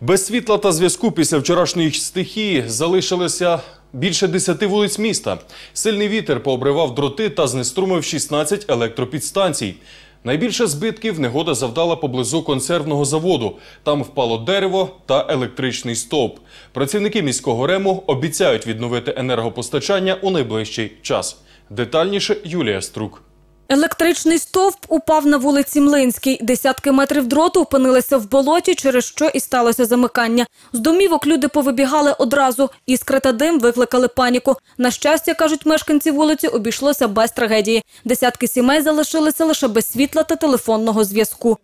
Без світла та зв'язку після вчорашньої стихії залишилося більше 10 вулиць міста. Сильний вітер пообривав дроти та знеструмив 16 електропідстанцій. Найбільше збитків негода завдала поблизу консервного заводу. Там впало дерево та електричний стовп. Працівники міського рему обіцяють відновити енергопостачання у найближчий час. Детальніше Юлія Струк. Електричний стовп упав на вулиці Млинській. Десятки метрів дроту опинилися в болоті, через що і сталося замикання. З домівок люди повибігали одразу. Іскри та дим викликали паніку. На щастя, кажуть мешканці вулиці, обійшлося без трагедії. Десятки сімей залишилися лише без світла та телефонного зв'язку.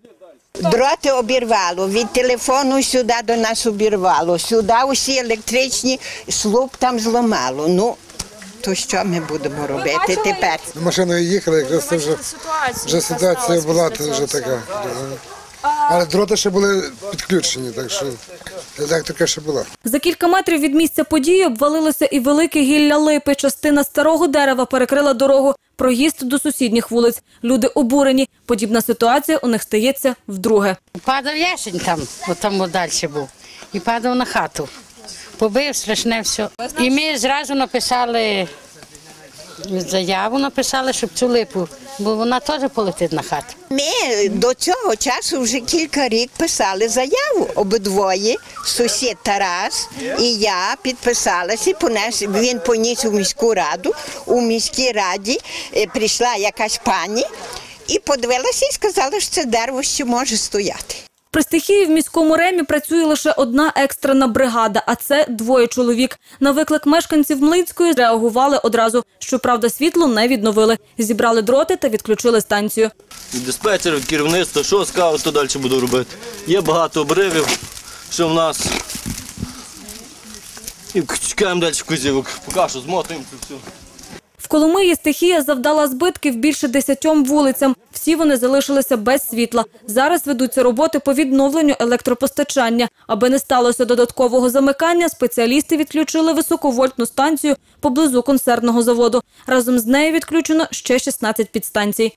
Дроти обірвало, від телефону сюди до нас обірвало, сюди усі електричні, слуп там зламало. Ну, то що ми будемо робити тепер? Машиною їхали, якраз це вже, вже ситуація була вже така. Але дроти ще були підключені, так що електрика ще була. За кілька метрів від місця події обвалилося і велике гілля липи. Частина старого дерева перекрила дорогу. Проїзд до сусідніх вулиць. Люди обурені. Подібна ситуація у них стається вдруге. Падав ясень там, от там далі був, і падав на хату. Побив страшне все. І ми зразу написали заяву, написали, щоб цю липу, бо вона теж полетить на хату. Ми до цього часу вже кілька років писали заяву обидвоє. Сусід Тарас і я підписалася. Понес він поніс у міську раду. У міській раді е, прийшла якась пані і подивилася і сказала, що це дерево ще може стояти. При стихії в міському ремі працює лише одна екстрена бригада, а це двоє чоловік. На виклик мешканців Млинської реагували одразу. Щоправда, світло не відновили. Зібрали дроти та відключили станцію. від керівництва, що скажуть, то далі буду робити. Є багато обривів, що в нас. І чекаємо далі кузівок. Поки що змотуємо це все. Коломиї стихія завдала збитків більше десятьом вулицям. Всі вони залишилися без світла. Зараз ведуться роботи по відновленню електропостачання. Аби не сталося додаткового замикання, спеціалісти відключили високовольтну станцію поблизу консервного заводу. Разом з нею відключено ще 16 підстанцій.